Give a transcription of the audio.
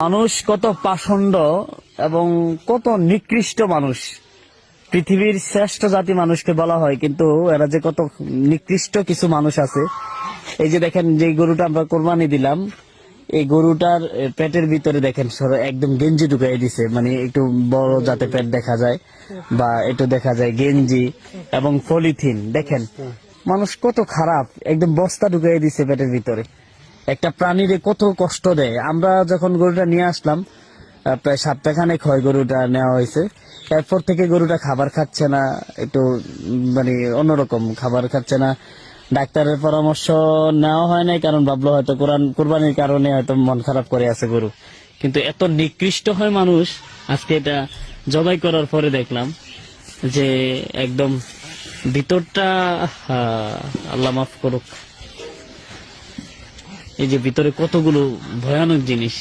মানুষ কত পাষণ্ড এবং কত নিকৃষ্ট মানুষ। পৃথিবীর শ্রেষ্ঠ জাতি মানুষকে বলা হয়, কিন্তু এরা যে কত নিকৃষ্ট কিছু মানুষ আছে। এই যে দেখেন, যে গরুটা আমরা কোরবানি দিলাম, এই গরুটার পেটের ভিতরে দেখেন একদম গেঞ্জি ঢুকাই দিছে। মানে একটু বড় যাতে পেট দেখা যায় বা একটু দেখা যায় গেঞ্জি এবং পলিথিন। দেখেন, মানুষ কত খারাপ, একদম বস্তা ঢুকাই দিছে পেটের ভিতরে। একটা প্রাণীরে কত কষ্ট দেয়। আমরা যখন গরুটা নিয়ে আসলাম প্রায় সপ্তাহখানেক হয় গরুটা নেওয়া হয়েছে। এরপর থেকে গরুটা খাবার খাচ্ছে না, একটু মানে অন্যরকম খাবার খাচ্ছে না। ডাক্তারের পরামর্শ নেওয়া হয় নাই, কারণ ভাবলো হয়তো কোরআন, কোরবানির কারণে হয়তো মন খারাপ করে আছে গরু। কিন্তু এত নিকৃষ্ট হয় মানুষ, আজকে এটা জবাই করার পরে দেখলাম যে একদম ভিতরটা আল্লাহ মাফ করুক। এই যে ভিতরে কতগুলো ভয়ানক জিনিস।